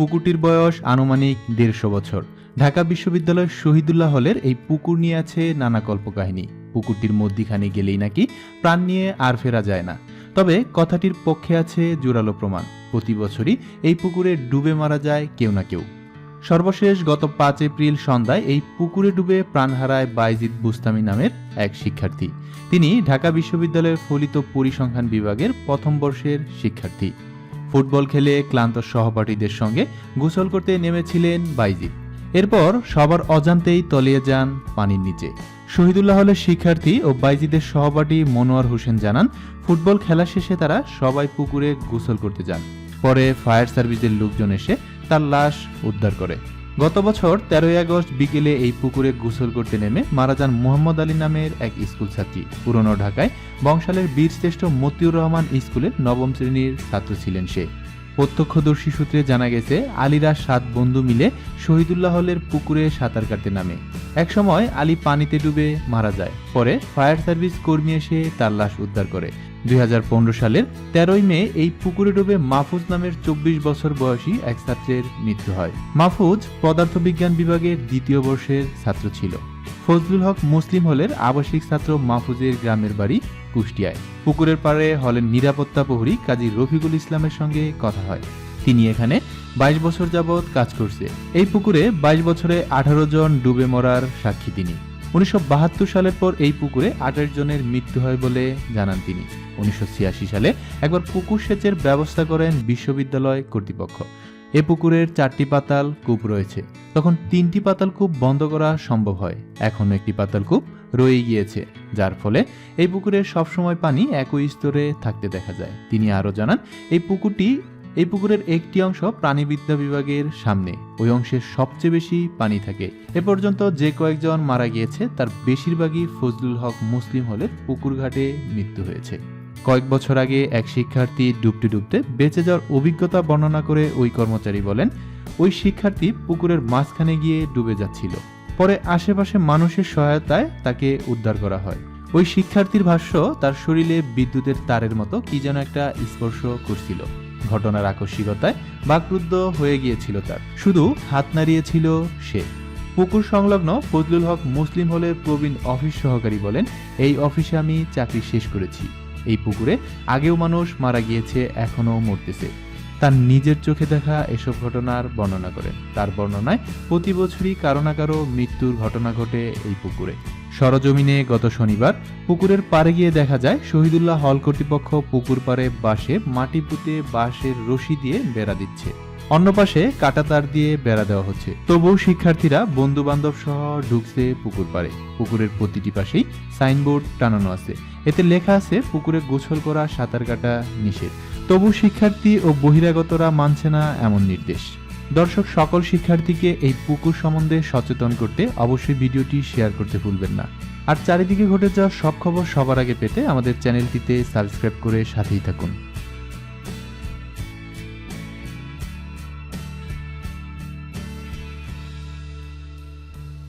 পুকুরটির বয়স আনুমানিক দেড়শো বছর। ঢাকা বিশ্ববিদ্যালয়ের শহীদুল্লাহ হলের এই পুকুর নিয়ে আছে নানা কল্পকাহিনী। পুকুরটির মধ্যিখানে গেলেই নাকি প্রাণ নিয়ে আর ফেরা যায় না। তবে কথাটির পক্ষে আছে জোরালো প্রমাণ। প্রতি বছরই এই পুকুরে ডুবে মারা যায় কেউ না কেউ। সর্বশেষ গত পাঁচ এপ্রিল সন্ধ্যায় এই পুকুরে ডুবে প্রাণ হারায় বাইজিদ বুস্তামি নামের এক শিক্ষার্থী। তিনি ঢাকা বিশ্ববিদ্যালয়ের ফলিত পরিসংখ্যান বিভাগের প্রথম বর্ষের শিক্ষার্থী। ফুটবল খেলে ক্লান্ত সহপাঠীদের সঙ্গে গোসল করতে নেমেছিলেন বাইজি। এরপর সবার অজান্তেই তলিয়ে যান পানির নিচে। শহীদুল্লাহ হলের শিক্ষার্থী ও বাইজিদের সহপাঠী মনোয়ার হোসেন জানান, ফুটবল খেলা শেষে তারা সবাই পুকুরে গোসল করতে যান। পরে ফায়ার সার্ভিসের লোকজন এসে তার লাশ উদ্ধার করে। গত বছর তেরোই আগস্ট বিকেলে এই পুকুরে গোসল করতে নেমে মারা যান মোহাম্মদ আলী নামের এক স্কুল ছাত্রী। পুরনো ঢাকায় বংশালের বীরশ্রেষ্ঠ মতিউর রহমান স্কুলের নবম শ্রেণির ছাত্র ছিলেন সে। প্রত্যক্ষদর্শী সূত্রে জানা গেছে, আলীরা সাত বন্ধু মিলে শহীদুল্লাহ হলের পুকুরে সাঁতার কাটতে নামে। একসময় আলী পানিতে ডুবে মারা যায়। পরে ফায়ার সার্ভিস কর্মী এসে তার লাশ উদ্ধার করে। দুই সালের তেরোই মে এই পুকুরে ডুবে মাহফুজ নামের চব্বিশ বছর বয়সী এক ছাত্রের মৃত্যু হয়। মাহফুজ পদার্থবিজ্ঞান বিভাগের দ্বিতীয় বর্ষের ছাত্র ছিল। ফজলুল হক মুসলিম হলের আবাসিক ছাত্র মাহফুজের গ্রামের বাড়ি কুষ্টিয়ায়। পুকুরের পাড়ে হলের নিরাপত্তা প্রহরী কাজী রফিকুল ইসলামের সঙ্গে কথা হয়। তিনি এখানে বাইশ বছর যাবৎ কাজ করছে। এই পুকুরে বাইশ বছরে আঠারো জন ডুবে মরার সাক্ষী তিনি। উনিশশো বাহাত্তর সালের পর এই পুকুরে আঠাশ জনের মৃত্যু হয় বলে জানান তিনি। উনিশশো ছিয়াশি সালে একবার পুকুর সেচের ব্যবস্থা করেন বিশ্ববিদ্যালয় কর্তৃপক্ষ। এ পুকুরের চারটি পাতাল কূপ রয়েছে। তখন তিনটি পাতাল কূপ বন্ধ করা সম্ভব হয়। এখনও একটি পাতাল কূপ রয়ে গিয়েছে, যার ফলে এই পুকুরে সবসময় পানি একই স্তরে থাকতে দেখা যায়। তিনি আরও জানান, এই পুকুরটি, এই পুকুরের একটি অংশ প্রাণীবিদ্যা বিভাগের সামনে, ওই অংশে সবচেয়ে বেশি পানি থাকে। এ পর্যন্ত যে কয়েকজন মারা গিয়েছে, তার বেশিরভাগই ফজলুল হক মুসলিম হলের পুকুর ঘাটে মৃত্যু হয়েছে। কয়েক বছর আগে এক শিক্ষার্থী ডুবতে ডুবতে বেঁচে যাওয়ার অভিজ্ঞতা বর্ণনা করে ওই কর্মচারী বলেন, ওই শিক্ষার্থী পুকুরের মাঝখানে গিয়ে ডুবে যাচ্ছিল। পরে আশেপাশে মানুষের সহায়তায় তাকে উদ্ধার করা হয়। ওই শিক্ষার্থীর ভাষ্য, তার শরীরে বিদ্যুতের তারের মতো কি যেন একটা স্পর্শ করছিল। ঘটনার আকস্মিকতায় বাকরুদ্ধ হয়ে গিয়েছিল তার। শুধু হাত নাড়িয়েছিল সে। পুকুর সংলগ্ন ফজলুল হক মুসলিম হলের প্রবীণ অফিস সহকারী বলেন, এই অফিসে আমি চাকরি শেষ করেছি। এই পুকুরে আগেও মানুষ মারা গিয়েছে, এখনও মরতেছে। তার নিজের চোখে দেখা এসব ঘটনার বর্ণনা করেন। তার বর্ণনায় প্রতি বছরই কারও না কারও মৃত্যুর ঘটনা ঘটে এই পুকুরে। সরজমিনে গত শনিবার পুকুরের পাড়ে গিয়ে দেখা যায়, শহীদুল্লাহ হল কর্তৃপক্ষ পুকুর পাড়ে বাঁশে মাটি পুঁতে বাঁশের রশি দিয়ে বেড়া দিচ্ছে। অন্য পাশে কাটা তার দিয়ে বেড়া দেওয়া হচ্ছে। তবুও শিক্ষার্থীরা বন্ধু বান্ধব সহ ঢুকছে পুকুর পাড়ে। পুকুরের প্রতিটি পাশেই সাইনবোর্ড টানানো আছে। এতে লেখা আছে, পুকুরে গোসল করা সাঁতার কাটা নিষেধ। তবু শিক্ষার্থী ও বহিরাগতরা মানছে না এমন নির্দেশ। দর্শক, সকল শিক্ষার্থীকে এই পুকুর সম্বন্ধে সচেতন করতে অবশ্যই ভিডিওটি শেয়ার করতে ভুলবেন না। আর চারিদিকে ঘটে যাওয়া সব খবর সবার আগে পেতে আমাদের চ্যানেলটিতে সাবস্ক্রাইব করে সাথেই থাকুন।